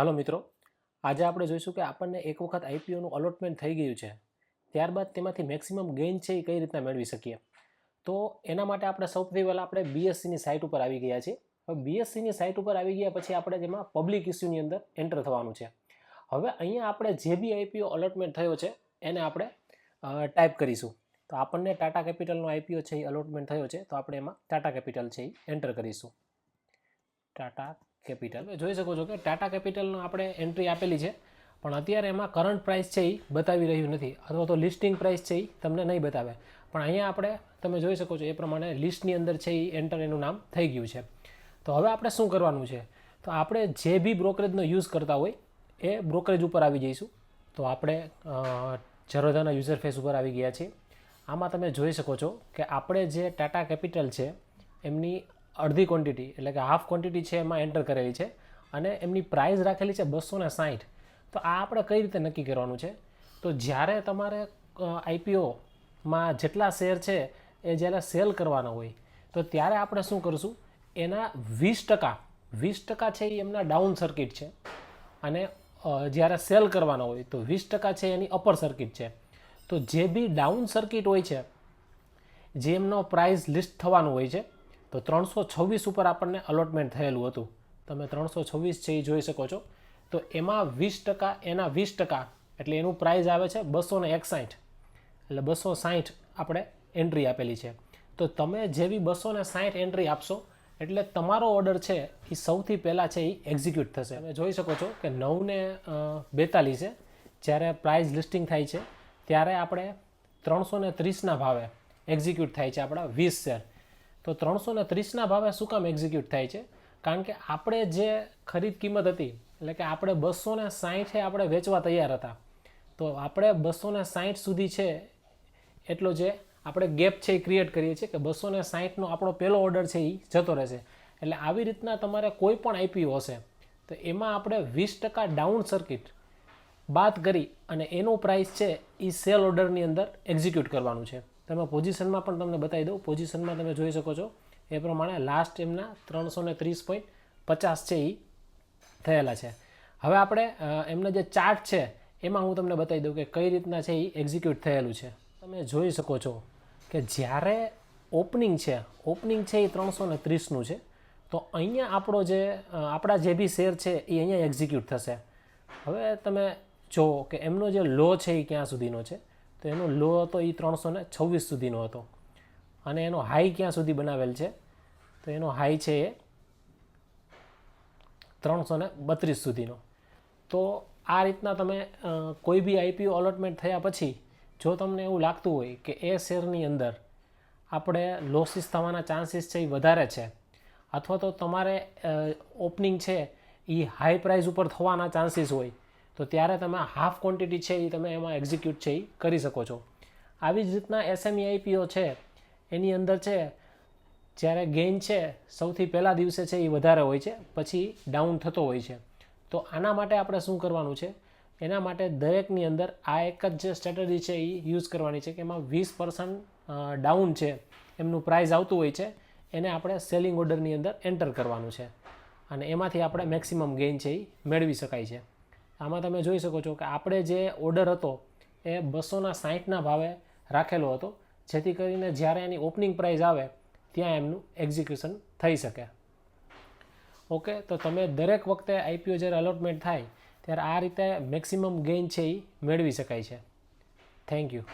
હાલો મિત્રો, આજે આપણે જોઈશું કે આપણને એક વખત આઈપીઓનું અલોટમેન્ટ થઈ ગયું છે. ત્યારબાદ તેમાંથી મેક્સિમમ ગેઇન છે એ કઈ રીતના મેળવી શકીએ? તો એના માટે આપણે સૌથી પહેલાં આપણે બીએસસીની સાઇટ ઉપર આવી ગયા છીએ. હવે બીએસસીની સાઇટ ઉપર આવી ગયા પછી આપણે જેમાં પબ્લિક ઇસ્યુની અંદર એન્ટર થવાનું છે. હવે અહીંયા આપણે જે બી આઈપીઓ અલોટમેન્ટ થયો છે, એને આપણે ટાઈપ કરીશું. તો આપણને ટાટા કેપિટલનો આઈપીઓ છે એ અલોટમેન્ટ થયો છે, તો આપણે એમાં ટાટા કેપિટલ છે એ એન્ટર કરીશું. ટાટા કેપિટલ. જોઈ શકો છો કે ટાટા કેપિટલનો આપણે એન્ટ્રી આપેલી છે, પણ અત્યારે એમાં કરંટ પ્રાઇસ છે એ બતાવી રહ્યું નથી. અથવા તો લિસ્ટિંગ પ્રાઇસ છે એ તમને નહીં બતાવે. પણ અહીંયા આપણે, તમે જોઈ શકો છો એ પ્રમાણે લિસ્ટની અંદર છે એ એન્ટર એનું નામ થઈ ગયું છે. તો હવે આપણે શું કરવાનું છે? તો આપણે જે બી બ્રોકરેજનો યુઝ કરતા હોય, એ બ્રોકરેજ ઉપર આવી જઈશું. તો આપણે જરોદાના યુઝર ફેસ ઉપર આવી ગયા છીએ. આમાં તમે જોઈ શકો છો કે આપણે જે ટાટા કેપિટલ છે, એમની અડધી ક્વોન્ટિટી એટલે કે હાફ ક્વોન્ટિટી છે એમાં એન્ટર કરેલી છે અને એમની પ્રાઇસ રાખેલી છે બસો ને સાઠ તો આ આપણે કઈ રીતે નક્કી કરવાનું છે? તો જ્યારે તમારે આઈપીઓમાં જેટલા શેર છે એ જ્યારે સેલ કરવાના હોય, તો ત્યારે આપણે શું કરશું? એના વીસ ટકા વીસ ટકા છે એ એમના ડાઉન સર્કિટ છે. અને જ્યારે સેલ કરવાના હોય, તો વીસ ટકા છે એની અપર સર્કિટ છે. તો જે બી ડાઉન સર્કિટ હોય છે જે એમનો પ્રાઇસ લિસ્ટ થવાનું હોય છે તો ત્રણસો છવ્વીસ ઉપર આપણને અલોટમેન્ટ થયેલું હતું. તમે ત્રણસો છવ્વીસ છે એ જોઈ શકો છો. તો એમાં વીસ ટકા, એના વીસ ટકા, એટલે એનું પ્રાઇઝ આવે છે બસો ને એકસાઠ. એટલે બસો સાઠ આપણે એન્ટ્રી આપેલી છે. તો તમે જેવી બસો ને સાઠ એન્ટ્રી આપશો, એટલે તમારો ઓર્ડર છે એ સૌથી પહેલાં છે એ એક્ઝિક્યુટ થશે. તમે જોઈ શકો છો કે નવને બેતાલીસે જ્યારે પ્રાઇસ લિસ્ટિંગ થાય છે, ત્યારે આપણે ત્રણસો ને ત્રીસના ભાવે એક્ઝિક્યુટ થાય છે આપણા વીસ શેર તો ત્રણસો ને ત્રીસના ભાવે શું કામ એક્ઝિક્યુટ થાય છે? કારણ કે આપણે જે ખરીદ કિંમત હતી, એટલે કે આપણે બસો ને સાહીઠે આપણે વેચવા તૈયાર હતા, તો આપણે બસો ને સાહીઠ સુધી છે એટલો જે આપણે ગેપ છે એ ક્રિએટ કરીએ છીએ કે બસો ને સાહીઠનો આપણો પહેલો ઓર્ડર છે એ જતો રહેશે. એટલે આવી રીતના તમારે કોઈ પણ આઈપીઓ હશે, તો એમાં આપણે વીસ ટકા ડાઉન સર્કિટ બાદ કરી અને એનું પ્રાઇસ છે એ સેલ ઓર્ડરની અંદર એક્ઝિક્યુટ કરવાનું છે. તમે પોઝિશનમાં પણ તમને બતાવી દઉં. પોઝિશનમાં તમે જોઈ શકો છો, એ પ્રમાણે લાસ્ટ એમના ત્રણસો ને ત્રીસ પોઈન્ટ પચાસ છે એ થયેલા છે. હવે આપણે એમના જે ચાર્ટ છે, એમાં હું તમને બતાવી દઉં કે કઈ રીતના છે એ એક્ઝિક્યુટ થયેલું છે. તમે જોઈ શકો છો કે જ્યારે ઓપનિંગ છે ઓપનિંગ છે એ ત્રણસો ને ત્રીસનું છે, તો અહીંયા આપણો જે આપણા જે બી શેર છે એ અહીંયા એક્ઝિક્યુટ થશે. હવે તમે જો કે એમનો જે લો છે એ ક્યાં સુધીનો છે. તો એનો લો હતો એ ત્રણસો ને છવ્વીસ સુધીનો હતો. અને એનો હાઈ ક્યાં સુધી બનાવેલ છે? તો એનો હાઈ છે એ ત્રણસો ને બત્રીસ સુધીનો. તો આ રીતના તમે કોઈ બી આઈપીઓ અલોટમેન્ટ થયા પછી જો તમને એવું લાગતું હોય કે એ શેરની અંદર આપણે લોસીસ થવાના ચાન્સીસ છે એ વધારે છે, અથવા તો તમારે ઓપનિંગ છે એ હાઈ પ્રાઇસ ઉપર થવાના ચાન્સીસ હોય તો ત્યારે તમે હાફ ક્વોન્ટિટી છે એ તમે એમાં એક્ઝિક્યુટ છે એ કરી શકો છો. આવી જ રીતના એસએમઈ આઈપીઓ છે, એની અંદર છે, જ્યારે ગેઇન છે, સૌથી પહેલાં દિવસે છે એ વધારે હોય છે, પછી ડાઉન થતો હોય છે. તો આના માટે આપણે શું કરવાનું છે? એના માટે દરેકની અંદર આ એક જ જે સ્ટ્રેટેજી છે એ યુઝ કરવાની છે કે એમાં વીસ પર્સન્ટ ડાઉન છે, એમનું પ્રાઇસ આવતું હોય છે, એને આપણે સેલિંગ ઓર્ડરની અંદર એન્ટર કરવાનું છે. અને એમાંથી આપણે મેક્સિમમ ગેઇન છે એ મેળવી શકાય છે. આમાં તમે જોઈ શકો છો કે આપણે જે ઓર્ડર હતો એ બસોના સાહીઠના ભાવે રાખેલો હતો, જેથી કરીને જ્યારે એની ઓપનિંગ પ્રાઇસ આવે, ત્યાં એમનું એક્ઝિક્યુશન થઈ શકે. ઓકે તો તમે દરેક વખતે આઈપીઓ જ્યારે અલોટમેન્ટ થાય, ત્યારે આ રીતે મેક્સિમમ ગેઇન છે એ મેળવી શકાય છે. Thank you